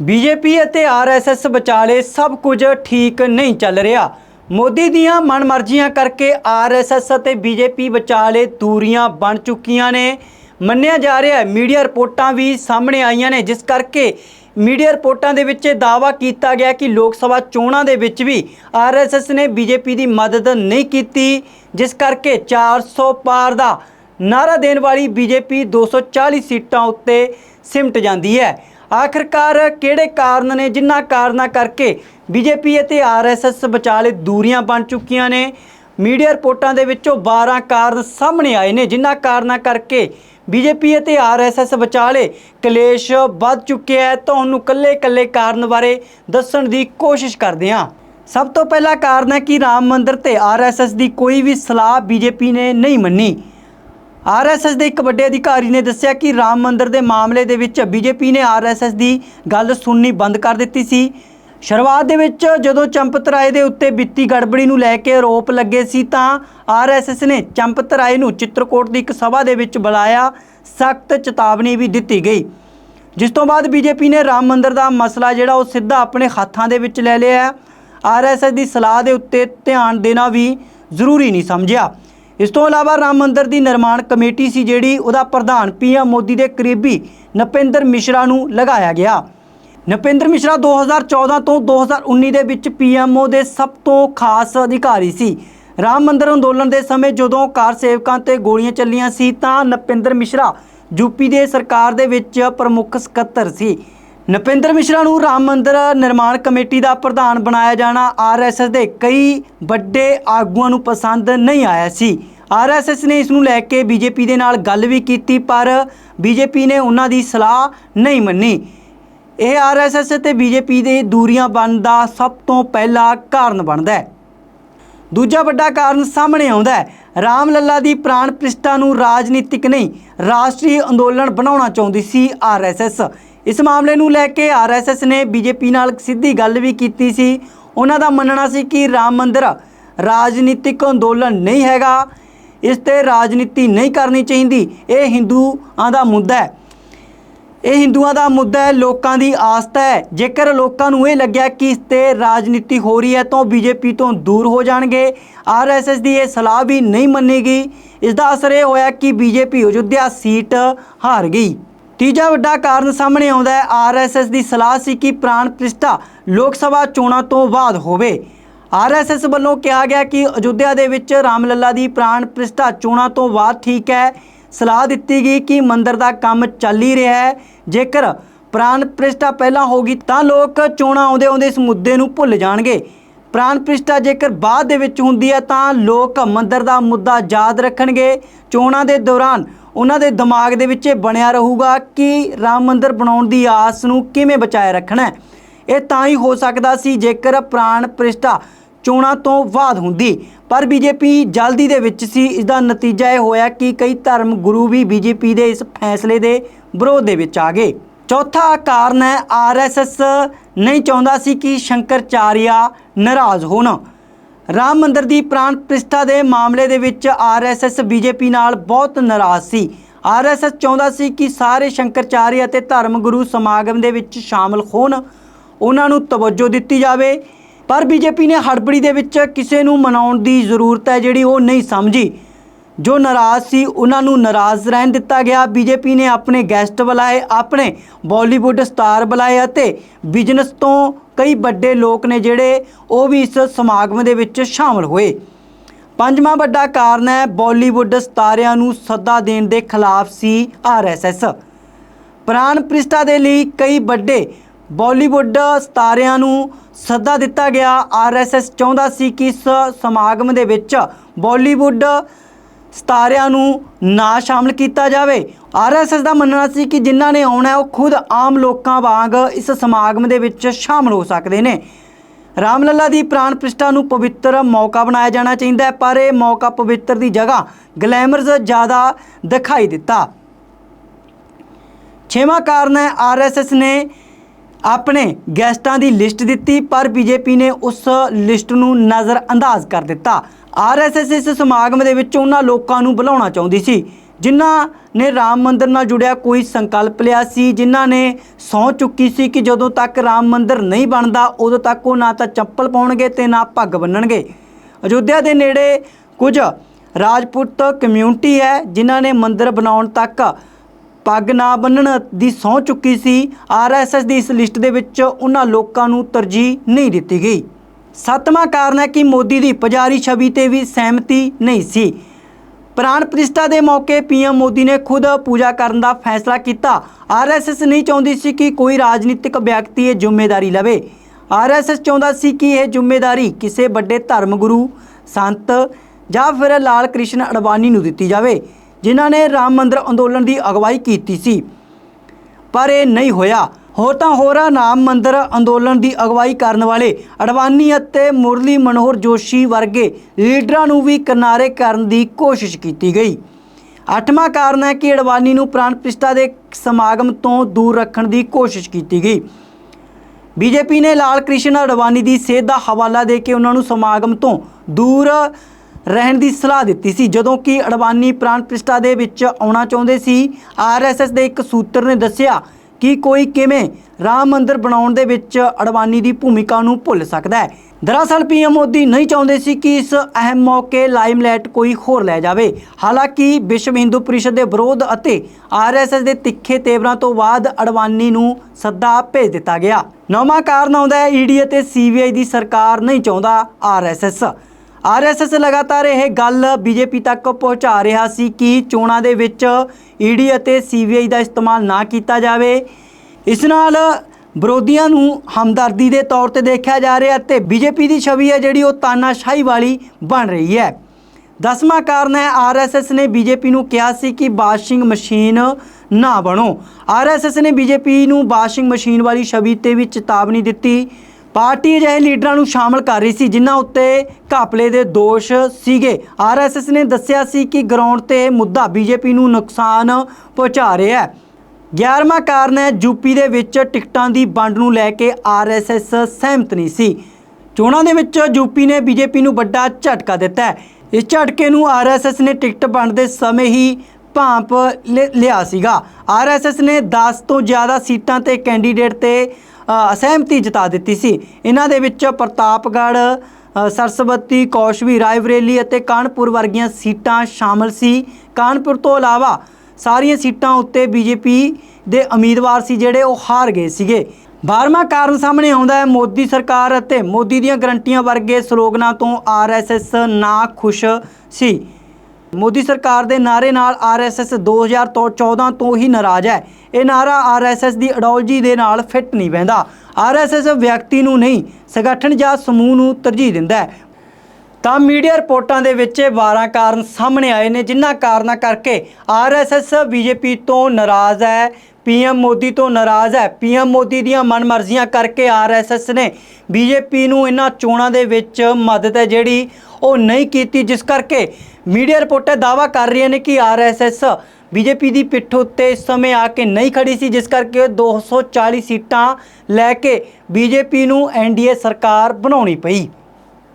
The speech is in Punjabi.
ਬੀਜੇਪੀ ਅਤੇ ਆਰਐਸਐਸ ਵਿਚਾਲੇ ਸਭ ਕੁਝ ਠੀਕ ਨਹੀਂ ਚੱਲ ਰਿਹਾ। ਮੋਦੀ ਦੀਆਂ ਮਨਮਰਜ਼ੀਆਂ ਕਰਕੇ ਆਰਐਸਐਸ ਅਤੇ ਬੀਜੇਪੀ ਵਿਚਾਲੇ ਦੂਰੀਆਂ ਬਣ ਚੁੱਕੀਆਂ ਨੇ। ਮੰਨਿਆ ਜਾ ਰਿਹਾ ਹੈ, ਮੀਡੀਆ ਰਿਪੋਰਟਾਂ ਵੀ ਸਾਹਮਣੇ ਆਈਆਂ ਨੇ, ਜਿਸ ਕਰਕੇ ਮੀਡੀਆ ਰਿਪੋਰਟਾਂ ਦੇ ਵਿੱਚ ਇਹ ਦਾਅਵਾ ਕੀਤਾ ਗਿਆ ਕਿ ਲੋਕ ਸਭਾ ਚੋਣਾਂ ਦੇ ਵਿੱਚ ਵੀ ਆਰਐਸਐਸ ਨੇ ਬੀਜੇਪੀ ਦੀ ਮਦਦ ਨਹੀਂ ਕੀਤੀ, ਜਿਸ ਕਰਕੇ 400 ਪਾਰ ਦਾ ਨਾਰਾ ਦੇਣ ਵਾਲੀ ਬੀਜੇਪੀ 240 ਸੀਟਾਂ ਉੱਤੇ ਸਿਮਟ ਜਾਂਦੀ ਹੈ। ਆਖਰਕਾਰ ਕਿਹੜੇ ਕਾਰਨ ਨੇ? ਜਿਨ੍ਹਾਂ ਕਾਰਨਾਂ ਕਰਕੇ ਬੀਜੇਪੀ ਅਤੇ ਆਰਐਸਐਸ ਵਿਚਾਲੇ ਦੂਰੀਆਂ ਬਣ ਚੁੱਕੀਆਂ ਨੇ? ਮੀਡੀਆ ਰਿਪੋਰਟਾਂ ਦੇ ਵਿੱਚੋਂ 12 ਕਾਰਨ ਸਾਹਮਣੇ ਆਏ ਨੇ, ਜਿਨ੍ਹਾਂ ਕਾਰਨਾਂ ਕਰਕੇ ਬੀਜੇਪੀ ਅਤੇ ਆਰਐਸਐਸ ਵਿਚਾਲੇ ਕਲੇਸ਼ ਵੱਧ ਚੁੱਕਿਆ ਹੈ। ਤੁਹਾਨੂੰ ਕੱਲੇ-ਕੱਲੇ ਕਾਰਨ ਬਾਰੇ ਦੱਸਣ ਦੀ ਕੋਸ਼ਿਸ਼ ਕਰਦੇ ਹਾਂ। ਸਭ ਤੋਂ ਪਹਿਲਾ ਕਾਰਨ ਹੈ ਕਿ ਰਾਮ ਮੰਦਿਰ ਤੇ ਆਰਐਸਐਸ ਦੀ ਕੋਈ ਵੀ ਸਲਾਹ ਬੀਜੇਪੀ ਨੇ ਨਹੀਂ ਮੰਨੀ। ਆਰਐਸਐਸ ਦੇ ਇੱਕ ਵੱਡੇ ਅਧਿਕਾਰੀ ਨੇ ਦੱਸਿਆ ਕਿ ਰਾਮ ਮੰਦਿਰ ਦੇ ਮਾਮਲੇ ਦੇ ਵਿੱਚ ਬੀਜੇਪੀ ਨੇ ਆਰਐਸਐਸ ਦੀ ਗੱਲ ਸੁਣਨੀ ਬੰਦ ਕਰ ਦਿੱਤੀ ਸੀ। ਸ਼ੁਰੂਆਤ ਦੇ ਵਿੱਚ ਜਦੋਂ ਚੰਪਤ ਰਾਏ ਦੇ ਉੱਤੇ ਵਿੱਤੀ ਗੜਬੜੀ ਨੂੰ ਲੈ ਕੇ ਆਰੋਪ ਲੱਗੇ ਸੀ ਤਾਂ ਆਰਐਸਐਸ ਨੇ ਚੰਪਤ ਰਾਏ ਨੂੰ ਚਿੱਤਰਕੋਟ ਦੀ ਇੱਕ ਸਭਾ ਦੇ ਵਿੱਚ ਬੁਲਾਇਆ। ਸਖਤ ਚੇਤਾਵਨੀ ਵੀ ਦਿੱਤੀ ਗਈ। ਜਿਸ ਤੋਂ ਬਾਅਦ ਬੀਜੇਪੀ ਨੇ ਰਾਮ ਮੰਦਿਰ ਦਾ ਮਸਲਾ ਜਿਹੜਾ ਉਹ ਸਿੱਧਾ ਆਪਣੇ ਹੱਥਾਂ ਦੇ ਵਿੱਚ ਲੈ ਲਿਆ। ਹੈ ਆਰਐਸਐਸ ਦੀ ਸਲਾਹ ਦੇ ਉੱਤੇ ਧਿਆਨ ਦੇਣਾ ਵੀ ਜ਼ਰੂਰੀ ਨਹੀਂ ਸਮਝਿਆ। ਇਸ ਤੋਂ ਇਲਾਵਾ ਰਾਮ ਮੰਦਿਰ ਦੀ ਨਿਰਮਾਣ ਕਮੇਟੀ ਸੀ ਜਿਹੜੀ ਉਹਦਾ ਪ੍ਰਧਾਨ ਪੀਐਮ ਮੋਦੀ ਦੇ ਕਰੀਬੀ ਨਪਿੰਦਰ ਮਿਸ਼ਰਾ ਨੂੰ ਲਗਾਇਆ ਗਿਆ। ਨਪਿੰਦਰ ਮਿਸ਼ਰਾ 2014 ਤੋਂ 2019 ਦੇ ਵਿੱਚ ਪੀਐਮਓ ਦੇ ਸਭ ਤੋਂ ਖਾਸ ਅਧਿਕਾਰੀ ਸੀ। ਰਾਮ ਮੰਦਿਰ ਅੰਦੋਲਨ ਦੇ ਸਮੇਂ ਜਦੋਂ ਕਾਰ ਸੇਵਕਾਂ ਤੇ ਗੋਲੀਆਂ ਚੱਲੀਆਂ ਸੀ ਤਾਂ ਨਪਿੰਦਰ ਮਿਸ਼ਰਾ ਯੂਪੀ ਦੇ ਸਰਕਾਰ ਦੇ ਵਿੱਚ ਪ੍ਰਮੁੱਖ ਸਕੱਤਰ ਸੀ। ਨਪਿੰਦਰ ਮਿਸ਼ਰਾ ਨੂੰ ਰਾਮ ਮੰਦਿਰ ਨਿਰਮਾਣ ਕਮੇਟੀ ਦਾ ਪ੍ਰਧਾਨ ਬਣਾਇਆ ਜਾਣਾ ਆਰਐਸਐਸ ਦੇ ਕਈ ਵੱਡੇ ਆਗੂਆਂ ਨੂੰ ਪਸੰਦ ਨਹੀਂ ਆਇਆ ਸੀ। ਆਰਐਸਐਸ ਨੇ ਇਸ ਨੂੰ ਲੈ ਕੇ ਬੀਜੇਪੀ ਦੇ ਨਾਲ ਗੱਲ ਵੀ ਕੀਤੀ, ਪਰ ਬੀਜੇਪੀ ਨੇ ਉਹਨਾਂ ਦੀ ਸਲਾਹ ਨਹੀਂ ਮੰਨੀ। ਇਹ ਆਰਐਸਐਸ ਤੇ ਬੀਜੇਪੀ ਦੇ ਦੂਰੀਆਂ ਬਣਨ ਦਾ ਸਭ ਤੋਂ ਪਹਿਲਾ ਕਾਰਨ ਬਣਦਾ ਹੈ। ਦੂਜਾ ਵੱਡਾ ਕਾਰਨ ਸਾਹਮਣੇ ਆਉਂਦਾ ਹੈ। ਰਾਮ ਲੱਲਾ ਦੀ ਪ੍ਰਾਣ ਪ੍ਰਤਿਸ਼ਠਾ ਨੂੰ ਰਾਜਨੀਤਿਕ ਨਹੀਂ, ਰਾਸ਼ਟਰੀ ਅੰਦੋਲਨ ਬਣਾਉਣਾ ਚਾਹੁੰਦੀ ਸੀ ਆਰਐਸਐਸ। ਇਸ ਮਾਮਲੇ ਨੂੰ ਲੈ ਕੇ ਆਰਐਸਐਸ ਨੇ ਬੀਜੇਪੀ ਨਾਲ ਸਿੱਧੀ ਗੱਲ ਵੀ ਕੀਤੀ ਸੀ। ਉਹਨਾਂ ਦਾ ਮੰਨਣਾ ਸੀ ਕਿ ਰਾਮ ਮੰਦਿਰ ਰਾਜਨੀਤਿਕ ਅੰਦੋਲਨ ਨਹੀਂ ਹੈਗਾ। ਇਸ ਤੇ ਰਾਜਨੀਤੀ ਨਹੀਂ ਕਰਨੀ ਚਾਹੀਦੀ। ਇਹ ਹਿੰਦੂਆਂ ਦਾ ਮੁੱਦਾ ਹੈ। ਇਹ ਹਿੰਦੂਆਂ ਦਾ ਮੁੱਦਾ ਹੈ, ਲੋਕਾਂ ਦੀ ਆਸਥਾ ਹੈ। ਜੇਕਰ ਲੋਕਾਂ ਨੂੰ ਇਹ ਲੱਗਿਆ ਕਿ ਇਸ ਤੇ ਰਾਜਨੀਤੀ ਹੋ ਰਹੀ ਹੈ, ਤਾਂ ਬੀਜੇਪੀ ਤੋਂ ਦੂਰ ਹੋ ਜਾਣਗੇ। ਆਰਐਸਐਸ ਦੀ ਇਹ ਸਲਾਹ ਵੀ ਨਹੀਂ ਮੰਨੀ ਗਈ ਇਸ ਦਾ ਅਸਰ ਇਹ ਹੋਇਆ ਕਿ ਬੀਜੇਪੀ ਅਯੁੱਧਿਆ ਸੀਟ ਹਾਰ ਗਈ। ਤੀਜਾ ਵੱਡਾ ਕਾਰਨ ਸਾਹਮਣੇ ਆਉਂਦਾ ਹੈ। ਆਰਐਸਐਸ ਦੀ ਸਲਾਹ ਸੀ ਕਿ ਪ੍ਰਾਣ ਪ੍ਰਤਿਸ਼ਠਾ ਲੋਕ ਸਭਾ ਚੋਣਾਂ ਤੋਂ ਬਾਅਦ ਹੋਵੇ। ਆਰਐਸਐਸ ਵੱਲੋਂ ਕਿਹਾ ਗਿਆ ਕਿ ਅਯੁੱਧਿਆ ਦੇ ਵਿੱਚ ਰਾਮ ਲੱਲਾ ਦੀ ਪ੍ਰਾਣ ਪ੍ਰਤਿਸ਼ਠਾ ਚੋਣਾਂ ਤੋਂ ਬਾਅਦ ਠੀਕ ਹੈ। ਸਲਾਹ ਦਿੱਤੀ ਗਈ ਕਿ ਮੰਦਰ ਦਾ ਕੰਮ ਚੱਲ ਹੀ ਰਿਹਾ ਹੈ। ਜੇਕਰ ਪ੍ਰਾਣ ਪ੍ਰਤਿਸ਼ਠਾ ਪਹਿਲਾਂ ਹੋਗੀ ਤਾਂ ਲੋਕ ਚੋਣਾਂ ਆਉਂਦੇ ਆਉਂਦੇ ਇਸ ਮੁੱਦੇ ਨੂੰ ਭੁੱਲ ਜਾਣਗੇ। ਪ੍ਰਾਣ ਪ੍ਰਤਿਸ਼ਠਾ ਜੇਕਰ ਬਾਅਦ ਦੇ ਵਿੱਚ ਹੁੰਦੀ ਹੈ ਤਾਂ ਲੋਕ ਮੰਦਰ ਦਾ ਮੁੱਦਾ ਯਾਦ ਰੱਖਣਗੇ। ਚੋਣਾਂ ਦੇ ਦੌਰਾਨ ਉਹਨਾਂ ਦੇ ਦਿਮਾਗ ਦੇ ਵਿੱਚ ਇਹ ਬਣਿਆ ਰਹੂਗਾ ਕਿ ਰਾਮ ਮੰਦਰ ਬਣਾਉਣ ਦੀ ਆਸ ਨੂੰ ਕਿਵੇਂ ਬਚਾਏ ਰੱਖਣਾ ਹੈ। ਇਹ ਤਾਂ ਹੀ ਹੋ ਸਕਦਾ ਸੀ ਜੇਕਰ ਪ੍ਰਾਣ ਪ੍ਰਤਿਸ਼ਠਾ ਚੋਣਾਂ ਤੋਂ ਬਾਅਦ ਹੁੰਦੀ। ਪਰ ਬੀਜੇਪੀ ਜਲਦੀ ਦੇ ਵਿੱਚ ਸੀ। ਇਸ ਦਾ ਨਤੀਜਾ ਇਹ ਹੋਇਆ ਕਿ ਕਈ ਧਰਮ ਗੁਰੂ ਵੀ ਬੀਜੇਪੀ ਦੇ ਇਸ ਫੈਸਲੇ ਦੇ ਵਿਰੋਧ ਦੇ ਵਿੱਚ ਆ ਗਏ। ਚੌਥਾ ਕਾਰਨ ਹੈ ਆਰਐਸਐਸ ਨਹੀਂ ਚਾਹੁੰਦਾ ਸੀ ਕਿ ਸ਼ੰਕਰਚਾਰਿਆ ਨਾਰਾਜ਼ ਹੋਣ। ਰਾਮ ਮੰਦਰ ਦੀ ਪ੍ਰਾਣ ਪ੍ਰਤਿਸ਼ਠਾ ਦੇ ਮਾਮਲੇ ਦੇ ਵਿੱਚ ਆਰਐਸਐਸ ਬੀਜੇਪੀ ਨਾਲ ਬਹੁਤ ਨਾਰਾਜ਼ ਸੀ। ਆਰਐਸਐਸ ਚਾਹੁੰਦਾ ਸੀ ਕਿ ਸਾਰੇ ਸ਼ੰਕਰਚਾਰਿਆ ਅਤੇ ਧਰਮ ਗੁਰੂ ਸਮਾਗਮ ਦੇ ਵਿੱਚ ਸ਼ਾਮਲ ਹੋਣ। ਉਹਨਾਂ ਨੂੰ ਤਵੱਜੋ ਦਿੱਤੀ ਜਾਵੇ। ਪਰ ਬੀਜੇਪੀ ਨੇ ਹੜਬੜੀ ਦੇ ਵਿੱਚ ਕਿਸੇ ਨੂੰ ਮਨਾਉਣ ਦੀ ਜ਼ਰੂਰਤ ਹੈ ਜਿਹੜੀ ਉਹ ਨਹੀਂ ਸਮਝੀ। ਜੋ ਨਾਰਾਜ਼ ਸੀ, ਉਹਨਾਂ ਨੂੰ ਨਾਰਾਜ਼ ਰਹਿਣ ਦਿੱਤਾ ਗਿਆ। ਬੀਜੇਪੀ ਨੇ ਆਪਣੇ ਗੈਸਟ ਬੁਲਾਏ, ਆਪਣੇ ਬਾਲੀਵੁੱਡ ਸਟਾਰ ਬੁਲਾਏ ਅਤੇ ਬਿਜ਼ਨਸ ਤੋਂ ਕਈ ਵੱਡੇ ਲੋਕ ਨੇ ਜਿਹੜੇ ਉਹ ਵੀ ਇਸ ਸਮਾਗਮ ਦੇ ਵਿੱਚ ਸ਼ਾਮਲ ਹੋਏ। ਪੰਜਵਾਂ ਵੱਡਾ ਕਾਰਨ ਹੈ, ਬਾਲੀਵੁੱਡ ਸਤਾਰਿਆਂ ਨੂੰ ਸੱਦਾ ਦੇਣ ਦੇ ਖਿਲਾਫ ਸੀ ਆਰਐਸਐਸ ਪ੍ਰਾਣ ਪ੍ਰਤਿਸ਼ਠਾ ਦੇ ਲਈ ਕਈ ਵੱਡੇ ਬਾਲੀਵੁੱਡ ਸਤਾਰਿਆਂ ਨੂੰ ਸੱਦਾ ਦਿੱਤਾ ਗਿਆ। ਆਰਐਸਐਸ ਚਾਹੁੰਦਾ ਸੀ ਕਿ ਇਸ ਸਮਾਗਮ ਦੇ ਵਿੱਚ ਬਾਲੀਵੁੱਡ ਸਤਾਰਿਆਂ ਨੂੰ ਨਾ ਸ਼ਾਮਲ ਕੀਤਾ ਜਾਵੇ। ਆਰਐਸਐਸ ਦਾ ਮੰਨਣਾ ਸੀ ਕਿ ਜਿਨ੍ਹਾਂ ਨੇ ਆਉਣਾ ਉਹ ਖੁਦ ਆਮ ਲੋਕਾਂ ਵਾਂਗ ਇਸ ਸਮਾਗਮ ਦੇ ਵਿੱਚ ਸ਼ਾਮਲ ਹੋ ਸਕਦੇ ਨੇ। ਰਾਮਲੱਲਾ ਦੀ ਪ੍ਰਾਣ ਪ੍ਰਤਿਸ਼ਠਾ ਨੂੰ ਪਵਿੱਤਰ ਮੌਕਾ ਬਣਾਇਆ ਜਾਣਾ ਚਾਹੀਦਾ ਹੈ, ਪਰ ਇਹ ਮੌਕਾ ਪਵਿੱਤਰ ਦੀ ਜਗ੍ਹਾ ਗਲੈਮਰਸ ਜ਼ਿਆਦਾ ਦਿਖਾਈ ਦਿੱਤਾ। ਛੇਵਾਂ ਕਾਰਨ ਹੈ, ਆਰਐਸਐਸ ਨੇ ਆਪਣੇ ਗੈਸਟਾਂ ਦੀ ਲਿਸਟ ਦਿੱਤੀ, ਪਰ ਬੀਜੇਪੀ ਨੇ ਉਸ ਲਿਸਟ ਨੂੰ ਨਜ਼ਰ ਅੰਦਾਜ਼ ਕਰ ਦਿੱਤਾ। ਆਰਐਸਐਸ ਇਸ ਸਮਾਗਮ ਦੇ ਵਿੱਚ ਉਹਨਾਂ ਲੋਕਾਂ ਨੂੰ ਬੁਲਾਉਣਾ ਚਾਹੁੰਦੀ ਸੀ, ਜਿਨ੍ਹਾਂ ਨੇ ਰਾਮ ਮੰਦਰ ਨਾਲ ਜੁੜਿਆ ਕੋਈ ਸੰਕਲਪ ਲਿਆ ਸੀ, ਜਿਨ੍ਹਾਂ ਨੇ ਸਹੁੰ ਚੁੱਕੀ ਸੀ ਕਿ ਜਦੋਂ ਤੱਕ ਰਾਮ ਮੰਦਰ ਨਹੀਂ ਬਣਦਾ, ਉਦੋਂ ਤੱਕ ਉਹ ਨਾ ਤਾਂ ਚੱਪਲ ਪਾਉਣਗੇ ਤੇ ਨਾ ਪੱਗ ਬੰਨਣਗੇ। ਅਯੁੱਧਿਆ ਦੇ ਨੇੜੇ ਕੁਝ ਰਾਜਪੂਤ ਕਮਿਊਨਿਟੀ ਹੈ, ਜਿਨ੍ਹਾਂ ਨੇ ਮੰਦਰ ਬਣਾਉਣ ਤੱਕ ਪੱਗ ਨਾ ਬੰਨਣ ਦੀ ਸਹੁੰ ਚੁੱਕੀ ਸੀ। ਆਰਐਸਐਸ ਦੀ ਇਸ ਲਿਸਟ ਦੇ ਵਿੱਚ ਉਹਨਾਂ ਲੋਕਾਂ ਨੂੰ ਤਰਜੀਹ ਨਹੀਂ ਦਿੱਤੀ ਗਈ। ਸੱਤਵਾਂ ਕਾਰਨ ਹੈ ਕਿ ਮੋਦੀ ਦੀ ਪੁਜਾਰੀ ਛਵੀ ਤੇ ਵੀ ਸਹਿਮਤੀ ਨਹੀਂ ਸੀ। ਪ੍ਰਾਣ ਪ੍ਰਤਿਸ਼ਠਾ ਦੇ ਮੌਕੇ ਪੀਐਮ ਮੋਦੀ ਨੇ ਖੁਦ ਪੂਜਾ ਕਰਨ ਦਾ ਫੈਸਲਾ ਕੀਤਾ। ਆਰਐਸਐਸ ਨਹੀਂ ਚਾਹੁੰਦੀ ਸੀ ਕਿ ਕੋਈ ਰਾਜਨੀਤਿਕ ਵਿਅਕਤੀ ਇਹ ਜ਼ਿੰਮੇਵਾਰੀ ਲਵੇ। ਆਰਐਸਐਸ ਚਾਹੁੰਦਾ ਸੀ ਕਿ ਇਹ ਜ਼ਿੰਮੇਵਾਰੀ ਕਿਸੇ ਵੱਡੇ ਧਰਮ ਗੁਰੂ ਸੰਤ ਜਾਂ ਫਿਰ ਲਾਲ ਕ੍ਰਿਸ਼ਨ ਅਡਵਾਨੀ ਨੂੰ ਦਿੱਤੀ ਜਾਵੇ। ਜਿਨ੍ਹਾਂ ਨੇ ਰਾਮ ਮੰਦਰ ਅੰਦੋਲਨ ਦੀ ਅਗਵਾਈ ਕੀਤੀ ਸੀ। ਪਰ ਇਹ ਨਹੀਂ ਹੋਇਆ। ਹੋਰ ਤਾਂ ਹੋਰਾਂ ਰਾਮ ਮੰਦਰ ਅੰਦੋਲਨ ਦੀ ਅਗਵਾਈ ਕਰਨ ਵਾਲੇ ਅਡਵਾਨੀ ਅਤੇ ਮੁਰਲੀ ਮਨੋਹਰ ਜੋਸ਼ੀ ਵਰਗੇ ਲੀਡਰਾਂ ਨੂੰ ਵੀ ਕਿਨਾਰੇ ਕਰਨ ਦੀ ਕੋਸ਼ਿਸ਼ ਕੀਤੀ ਗਈ। ਅੱਠਵਾਂ ਕਾਰਨ ਹੈ ਕਿ ਅਡਵਾਨੀ ਨੂੰ ਪ੍ਰਾਣ ਪ੍ਰਤਿਸ਼ਠਾ ਦੇ ਸਮਾਗਮ ਤੋਂ ਦੂਰ ਰੱਖਣ ਦੀ ਕੋਸ਼ਿਸ਼ ਕੀਤੀ ਗਈ। ਬੀਜੇਪੀ ਨੇ ਲਾਲ ਕ੍ਰਿਸ਼ਨ ਅਡਵਾਨੀ ਦੀ ਸਿਹਤ ਦਾ ਹਵਾਲਾ ਦੇ ਕੇ ਉਹਨਾਂ ਨੂੰ ਸਮਾਗਮ ਤੋਂ ਦੂਰ ਰਹਿਣ ਦੀ ਸਲਾਹ ਦਿੱਤੀ ਸੀ। ਜਦੋਂ ਕਿ ਅਡਵਾਨੀ ਪ੍ਰਾਣ ਪ੍ਰਤਿਸ਼ਠਾ ਦੇ ਵਿੱਚ ਆਉਣਾ ਚਾਹੁੰਦੇ ਸੀ ਆਰਐਸਐਸ ਦੇ ਇੱਕ ਸੂਤਰ ਨੇ ਦੱਸਿਆ ਕਿ ਕੋਈ ਕਿਵੇਂ ਰਾਮ ਮੰਦਿਰ ਬਣਾਉਣ ਦੇ ਵਿੱਚ ਅਡਵਾਨੀ ਦੀ ਭੂਮਿਕਾ ਨੂੰ ਭੁੱਲ ਸਕਦਾ ਹੈ। ਦਰਅਸਲ ਪੀਐਮ ਮੋਦੀ ਨਹੀਂ ਚਾਹੁੰਦੇ ਸੀ ਕਿ ਇਸ ਅਹਿਮ ਮੌਕੇ ਲਾਈਮਲਾਈਟ ਕੋਈ ਹੋਰ ਲੈ ਜਾਵੇ। ਹਾਲਾਂਕਿ, ਵਿਸ਼ਵ ਹਿੰਦੂ ਪਰਿਸ਼ਦ ਦੇ ਵਿਰੋਧ ਅਤੇ ਆਰਐਸਐਸ ਦੇ ਤਿੱਖੇ ਤੇਵਰਾਂ ਤੋਂ ਬਾਅਦ ਅਡਵਾਨੀ ਨੂੰ ਸੱਦਾ ਭੇਜ ਦਿੱਤਾ ਗਿਆ। ਨਵਾਂ ਕਾਰਨ ਆਉਂਦਾ ਹੈ ਈਡੀ ਅਤੇ ਸੀਬੀਆਈ ਦੀ ਸਰਕਾਰ ਨਹੀਂ ਚਾਹੁੰਦਾ ਆਰਐਸਐਸ ਆਰਐਸਐਸ ਲਗਾਤਾਰ ਇਹ ਗੱਲ ਬੀਜੇਪੀ ਤੱਕ ਪਹੁੰਚਾ ਰਿਹਾ ਸੀ ਕਿ ਚੋਣਾਂ ਦੇ ਵਿੱਚ ਈਡੀ ਅਤੇ ਸੀਬੀਆਈ ਦਾ ਇਸਤੇਮਾਲ ਨਾ ਕੀਤਾ ਜਾਵੇ। ਇਸ ਨਾਲ ਵਿਰੋਧੀਆਂ ਨੂੰ ਹਮਦਰਦੀ ਦੇ ਤੌਰ ਤੇ ਦੇਖਿਆ ਜਾ ਰਿਹਾ ਤੇ ਬੀਜੇਪੀ ਦੀ ਛਵੀ ਹੈ ਜਿਹੜੀ ਉਹ ਤਾਨਾਸ਼ਾਹੀ ਵਾਲੀ ਬਣ ਰਹੀ ਹੈ। ਦਸਵਾਂ ਕਾਰਨ ਹੈ, ਆਰਐਸਐਸ ਨੇ ਬੀਜੇਪੀ ਨੂੰ ਕਿਹਾ ਸੀ ਕਿ ਵਾਸ਼ਿੰਗ ਮਸ਼ੀਨ ਨਾ ਬਣੋ। ਆਰਐਸਐਸ ਨੇ ਬੀਜੇਪੀ ਨੂੰ ਵਾਸ਼ਿੰਗ ਮਸ਼ੀਨ ਵਾਲੀ ਛਵੀ ਤੇ ਵੀ ਚੇਤਾਵਨੀ ਦਿੱਤੀ। ਪਾਰਟੀ ਅਜਿਹੇ ਲੀਡਰਾਂ ਨੂੰ ਸ਼ਾਮਲ ਕਰ ਰਹੀ ਸੀ, ਜਿਨ੍ਹਾਂ ਉੱਤੇ ਘਾਪਲੇ ਦੇ ਦੋਸ਼ ਸੀਗੇ। ਆਰਐਸਐਸ ਨੇ ਦੱਸਿਆ ਸੀ ਕਿ ਗਰਾਊਂਡ ਤੇ ਇਹ ਮੁੱਦਾ ਬੀਜੇਪੀ ਨੂੰ ਨੁਕਸਾਨ ਪਹੁੰਚਾ ਰਿਹਾ ਹੈ। 11ਵਾਂ ਕਾਰਨ ਹੈ, ਯੂਪੀ ਦੇ ਵਿੱਚ ਟਿਕਟਾਂ ਦੀ ਵੰਡ ਨੂੰ ਲੈ ਕੇ ਆਰਐਸਐਸ ਸਹਿਮਤ ਨਹੀਂ ਸੀ। ਚੋਣਾਂ ਦੇ ਵਿੱਚ ਯੂਪੀ ਨੇ ਬੀਜੇਪੀ ਨੂੰ ਵੱਡਾ ਝਟਕਾ ਦਿੱਤਾ ਹੈ। ਇਸ ਝਟਕੇ ਨੂੰ ਆਰਐਸਐਸ ਨੇ ਟਿਕਟ ਵੰਡ ਦੇ ਸਮੇਂ ਹੀ ਭਾਂਪ ਲਿ- ਲਿਆ ਸੀਗਾ। ਆਰਐਸਐਸ ਨੇ 10 ਤੋਂ ਜ਼ਿਆਦਾ ਸੀਟਾਂ ਤੇ ਕੈਂਡੀਡੇਟ ਤੇ ਅਸਹਿਮਤੀ ਜਤਾ ਦਿੱਤੀ ਸੀ। ਇਹਨਾਂ ਦੇ ਵਿੱਚ ਪ੍ਰਤਾਪਗੜ੍ਹ ਸਰਸਵਤੀ, ਕੌਸ਼ਵੀ, ਰਾਏਬਰੇਲੀ ਅਤੇ ਕਾਨਪੁਰ ਵਰਗੀਆਂ ਸੀਟਾਂ ਸ਼ਾਮਲ ਸੀ। ਕਾਨਪੁਰ ਤੋਂ ਇਲਾਵਾ ਸਾਰੀਆਂ ਸੀਟਾਂ ਉੱਤੇ ਬੀਜੇਪੀ ਦੇ ਉਮੀਦਵਾਰ ਸੀ ਜਿਹੜੇ ਉਹ ਹਾਰ ਗਏ ਸੀਗੇ। 12ਵਾਂ ਕਾਰਨ ਸਾਹਮਣੇ ਆਉਂਦਾ ਹੈ, ਮੋਦੀ ਸਰਕਾਰ ਅਤੇ ਮੋਦੀ ਦੀਆਂ ਗਰੰਟੀਆਂ ਵਰਗੇ ਸਲੋਗਨਾਂ ਤੋਂ ਆਰਐਸਐਸ ਨਾ ਖੁਸ਼ ਸੀ। ਮੋਦੀ ਸਰਕਾਰ ਦੇ ਨਾਰੇ ਨਾਲ ਆਰਐਸਐਸ 2014 ਤੋਂ ਹੀ ਨਾਰਾਜ਼ ਹੈ। ਇਹ ਨਾਰਾ ਆਰਐਸਐਸ ਦੀ ਅਡੋਲਜੀ ਦੇ ਨਾਲ ਫਿੱਟ ਨਹੀਂ ਬਹਿੰਦਾ। ਆਰਐਸਐਸ ਵਿਅਕਤੀ ਨੂੰ ਨਹੀਂ, ਸੰਗਠਨ ਜਾਂ ਸਮੂਹ ਨੂੰ ਤਰਜੀਹ ਦਿੰਦਾ ਹੈ। ਤਾਂ ਮੀਡੀਆ ਰਿਪੋਰਟਾਂ ਦੇ ਵਿੱਚ ਇਹ 12 ਕਾਰਨ ਸਾਹਮਣੇ ਆਏ ਨੇ, ਜਿਨ੍ਹਾਂ ਕਾਰਨਾਂ ਕਰਕੇ ਆਰਐਸਐਸ ਬੀਜੇਪੀ ਤੋਂ ਨਾਰਾਜ਼ ਹੈ। ਪੀਐਮ ਮੋਦੀ ਤੋਂ ਨਾਰਾਜ਼ ਹੈ। ਪੀਐਮ ਮੋਦੀ ਦੀਆਂ ਮਨਮਰਜ਼ੀਆਂ ਕਰਕੇ ਆਰਐਸਐਸ ਨੇ ਬੀਜੇਪੀ ਨੂੰ ਇਹਨਾਂ ਚੋਣਾਂ ਦੇ ਵਿੱਚ ਮਦਦ ਹੈ ਜਿਹੜੀ ਉਹ ਨਹੀਂ ਕੀਤੀ, ਜਿਸ ਕਰਕੇ ਮੀਡੀਆ ਰਿਪੋਰਟਾਂ ਦਾਵਾ ਕਰ ਰਹੀਆਂ ਨੇ ਕਿ ਆਰਐਸਐਸ ਬੀਜੇਪੀ ਦੀ ਪਿੱਠ ਉੱਤੇ ਇਸ ਸਮੇਂ ਆ ਕੇ ਨਹੀਂ ਖੜੀ ਸੀ, ਜਿਸ ਕਰਕੇ 240 ਸੀਟਾਂ ਲੈ ਕੇ ਬੀਜੇਪੀ ਨੂੰ ਐਨਡੀਏ ਸਰਕਾਰ ਬਣਾਉਣੀ ਪਈ।